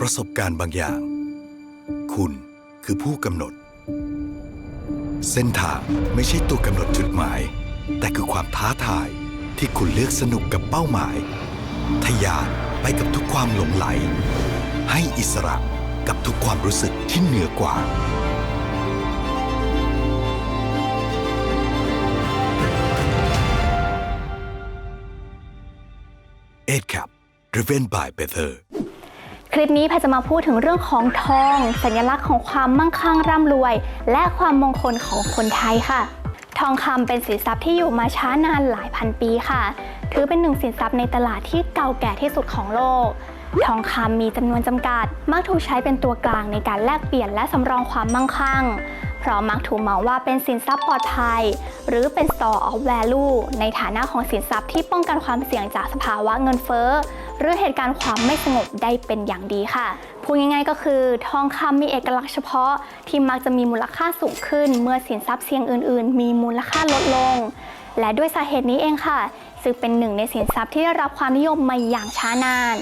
ประสบการณ์บางอย่าง คุณคือผู้กำหนด เส้นทางไม่ใช่ตัวกำหนดจุดหมาย แต่คือความท้าทายที่คุณเลือกสนุกกับเป้าหมายทะยานไปกับทุกความหลงไหล ให้อิสระกับทุกความรู้สึกที่เหนือกว่าเอ็ดครับ driven by better คลิปนี้แพทย์จะมาพูดถึงเรื่องของทอง สัญลักษณ์ของความมั่งคั่งร่ำรวย และความมงคลของคนไทยค่ะ ทองคำเป็นสินทรัพย์ที่อยู่มาช้านานหลายพันปีค่ะ ถือเป็นหนึ่งสินทรัพย์ในตลาดที่เก่าแก่ที่สุดของโลก ทองคำมีจำนวนจำกัด มักถูกใช้เป็นตัวกลางในการแลกเปลี่ยนและสำรองความมั่งคั่ง เพราะมักถูกมองว่าเป็นสินทรัพย์ปลอดภัย หรือเป็น store of value ในฐานะของสินทรัพย์ที่ป้องกันความเสี่ยงจากสภาวะเงินเฟ้อหรือเหตุการณ์ความไม่สงบได้เป็นอย่างดีค่ะพูดง่ายๆก็คือ ทองคำมีเอกลักษณ์เฉพาะ ที่มักจะมีมูลค่าสูงขึ้น เมื่อสินทรัพย์เสี่ยงอื่น ๆ มีมูลค่าลดลง และด้วยสาเหตุนี้เองค่ะ ซึ่งเป็นหนึ่งในสินทรัพย์ที่ได้รับความนิยมมาอย่างช้านาน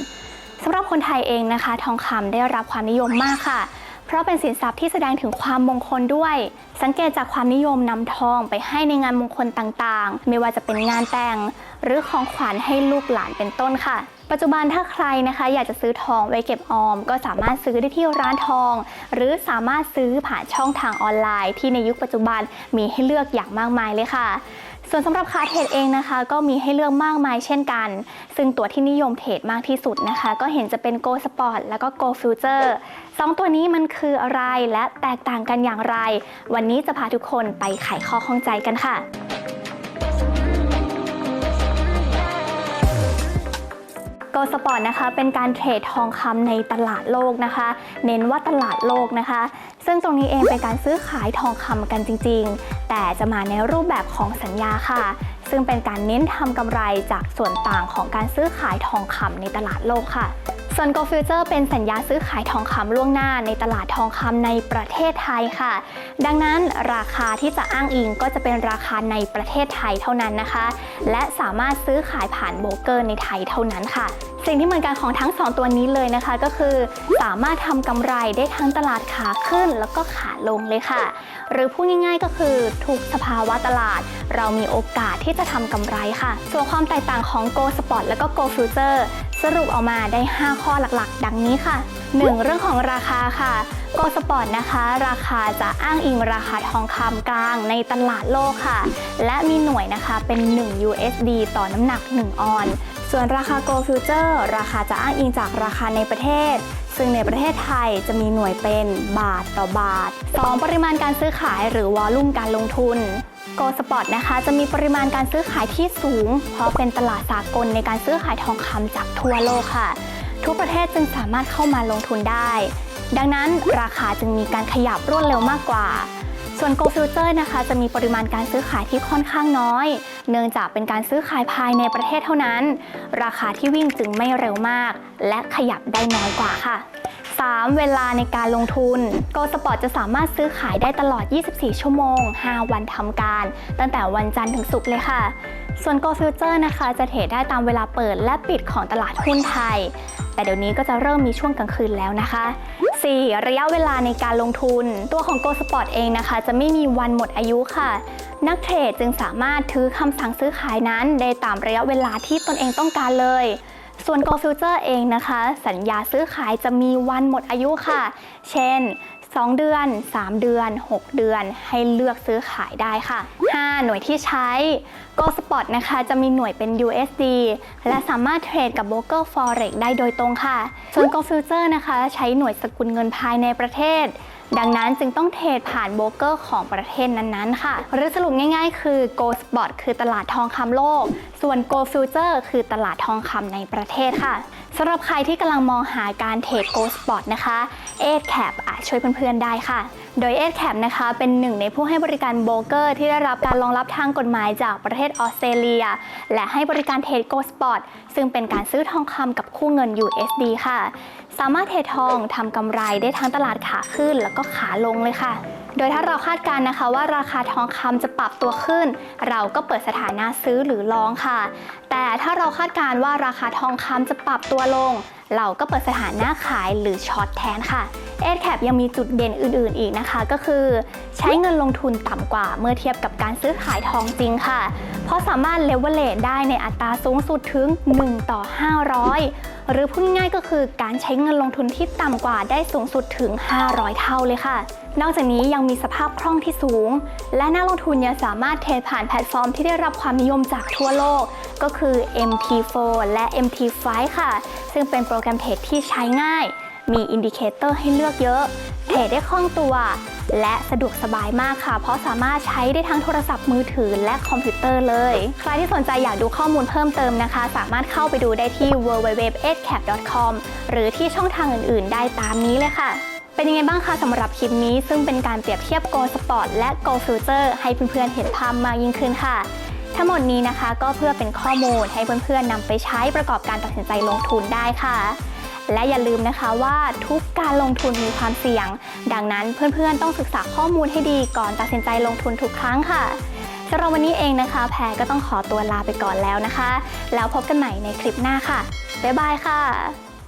สำหรับคนไทยเองนะคะ ทองคำได้รับความนิยมมากค่ะ เพราะเป็นสินทรัพย์ที่แสดงถึงความมงคลด้วย สังเกตจากความนิยมนำทองไปให้ในงานมงคลต่างๆ ไม่ว่าจะเป็นงานแต่ง หรือของขวัญให้ลูกหลานเป็นต้นค่ะ ปัจจุบันถ้าใครนะคะอยากจะซื้อทองไว้เก็บออม ก็สามารถซื้อได้ที่ร้านทอง หรือสามารถซื้อผ่านช่องทางออนไลน์ ที่ในยุคปัจจุบันมีให้เลือกอย่างมากมายเลยค่ะส่วนสำหรับคาเทรดเองนะคะ ก็มีให้เลือกมากมายเช่นกัน ซึ่งตัวที่นิยมเทรดมากที่สุดนะคะ ก็เห็นจะเป็น Go Sport แล้วก็ Go Future สองตัวนี้มันคืออะไรและแตกต่างกันอย่างไร วันนี้จะพาทุกคนไปไขข้อข้องใจกันค่ะ โกสปอร์ตนะคะเป็นการเทรดทองคำในตลาดโลกนะคะ เน้นว่าตลาดโลกนะคะ ซึ่งตรงนี้เองเป็นการซื้อขายทองคำกันจริง ๆ แต่จะมาในรูปแบบของสัญญาค่ะ ซึ่งเป็นการเน้นทำกำไรจากส่วนต่างของการซื้อขายทองคำในตลาดโลกค่ะ ส่วน Go Future เป็นสัญญาซื้อขายทองคำล่วงหน้าในตลาดทองคำในประเทศไทยค่ะ ดังนั้นราคาที่จะอ้างอิงก็จะเป็นราคาในประเทศไทยเท่านั้นนะคะ และสามารถซื้อขายผ่านโบรกเกอร์ในไทยเท่านั้นค่ะ สิ่งที่เหมือนกันของทั้ง 2 ตัวนี้เลยนะคะ ก็คือสามารถทำกำไรได้ทั้งตลาดขาขึ้นแล้วก็ขาลงเลยค่ะ หรือพูดง่ายๆก็คือทุกสภาวะตลาด เรามีโอกาสที่จะทำกำไรค่ะ ส่วนความแตกต่างของ Go Spot แล้วก็ Go Future สรุปออกมาได้ 5 ข้อหลักๆ ดังนี้ค่ะ 1. เรื่องของราคาค่ะ Go Spot นะคะ ราคาจะอ้างอิงราคาทองคำกลางในตลาดโลกค่ะ และมีหน่วยนะคะเป็น 1 USD ต่อน้ำหนัก 1 ออน ส่วนราคา Go Future ราคาจะอ้างอิงจากราคาในประเทศ ซึ่งในประเทศไทยจะมีหน่วยเป็นบาทต่อบาท 2. ปริมาณการซื้อขายหรือวอลลุ่มการลงทุน Go Spot นะคะจะมีปริมาณการซื้อขายที่สูง เพราะเป็นตลาดสากลในการซื้อขายทองคำจากทั่วโลกค่ะ ทุกประเทศจึงสามารถเข้ามาลงทุนได้ ดังนั้นราคาจึงมีการขยับรวดเร็วมากกว่า ส่วน Go Future นะคะ จะมีปริมาณการซื้อขายที่ค่อนข้างน้อย เนื่องจากเป็นการซื้อขายภายในประเทศเท่านั้น ราคาที่วิ่งจึงไม่เร็วมาก และขยับได้น้อยกว่าค่ะ 3. เวลาในการลงทุน Go Spot จะสามารถซื้อขายได้ตลอด 24 ชั่วโมง 5 วันทำการ ตั้งแต่วันจันทร์ถึงศุกร์เลยค่ะ ส่วน Go Future นะคะจะเทรดได้ตามเวลาเปิดและปิดของตลาดหุ้นไทย แต่เดี๋ยวนี้ก็จะเริ่มมีช่วงกลางคืนแล้วนะคะ 4. ระยะเวลาในการลงทุน ตัวของ Go Spot เองนะคะ จะไม่มีวันหมดอายุค่ะ นักเทรดจึงสามารถถือคำสั่งซื้อขายนั้น ได้ตามระยะเวลาที่ตนเองต้องการเลย ส่วน Go Future เองนะคะ สัญญาซื้อขายจะมีวันหมดอายุค่ะ เช่น 2 เดือน 3 เดือน 6 เดือนให้เลือกซื้อขายได้ค่ะ 5. หน่วยที่ใช้ Go Spot นะคะจะมีหน่วยเป็น USD และสามารถเทรดกับ Broker Forex ได้โดยตรงค่ะ ส่วน Go Future นะคะใช้หน่วยสกุลเงินภายในประเทศดังนั้นจึงต้องเทรดผ่านโบรกเกอร์ของประเทศนั้นๆ ค่ะ หรือสรุปง่ายๆ คือ Go Spot คือตลาดทองคำโลก ส่วน Go Future คือตลาดทองคำในประเทศค่ะ สำหรับใครที่กำลังมองหาการเทรด Go Spot นะคะ a อ c a p อาจช่วยเพื่อนๆได้ค่ะ โดย a อ c a p นะคะ เป็นหนึ่งในผู้ให้บริการโบรกเกอร์ที่ได้รับการรองรับทางกฎหมายจากประเทศออสเตรเลีย และให้บริการเทรด Go Spot ซึ่งเป็นการซื้อทองคำกับคู่เงิน USD ค่ะ สามารถเทรดทองทำกำไรได้ทั้งตลาดขาขึ้นแล้วก็ขาลงเลยค่ะ โดยถ้าเราคาดการณ์นะคะว่าราคาทองคำจะปรับตัวขึ้น เราก็เปิดสถานะซื้อหรือลองค่ะ แต่ถ้าเราคาดการณ์ว่าราคาทองคำจะปรับตัวลง เราก็เปิดสถานะขายหรือช็อตแทนค่ะ a d c a p ยังมีจุดเด่นอื่นๆอีกนะคะ ก็คือใช้เงินลงทุนต่ำกว่าเมื่อเทียบกับการซื้อขายทองจริงค่ะ เพราะสามารถเลเวลเลตได้ในอัตราสูงสุดถึง 1 ต่อ 500 หรือพูดง่ายก็คือการใช้เงินลงทุนที่ต่ำกว่าได้สูงสุดถึง 500 เท่าเลยค่ะ นอกจากนี้ยังมีสภาพคล่องที่สูง และนักลงทุนยังสามารถเทรดผ่านแพลตฟอร์มที่ได้รับความนิยมจากทั่วโลก ก็คือ MT4 และ MT5 ค่ะ ซึ่งเป็นโปรแกรมเทรดที่ใช้ง่าย มีอินดิเคเตอร์ให้เลือกเยอะ เทรดได้คล่องตัว และสะดวกสบายมากค่ะ เพราะสามารถใช้ได้ทั้งโทรศัพท์มือถือและคอมพิวเตอร์เลย ใครที่สนใจอยากดูข้อมูลเพิ่มเติมนะคะ สามารถเข้าไปดูได้ที่ www.edcap.com หรือที่ช่องทางอื่น ๆ ได้ตามนี้เลยค่ะเป็นยังไงบ้างคะสำหรับคลิปนี้ซึ่งเป็นการเปรียบเทียบ Go Sport และ Go Future ให้เพื่อนๆเห็นภาพมากยิ่งขึ้นค่ะ ทั้งหมดนี้นะคะก็เพื่อเป็นข้อมูลให้เพื่อนๆนำไปใช้ประกอบการตัดสินใจลงทุนได้ค่ะ และอย่าลืมนะคะว่าทุกการลงทุนมีความเสี่ยง ดังนั้นเพื่อนๆต้องศึกษาข้อมูลให้ดีก่อนตัดสินใจลงทุนทุกครั้งค่ะสำหรับวันนี้เองนะคะ แพรก็ต้องขอตัวลาไปก่อนแล้วนะคะ แล้วพบกันใหม่ในคลิปหน้าค่ะ บ๊ายบายค่ะ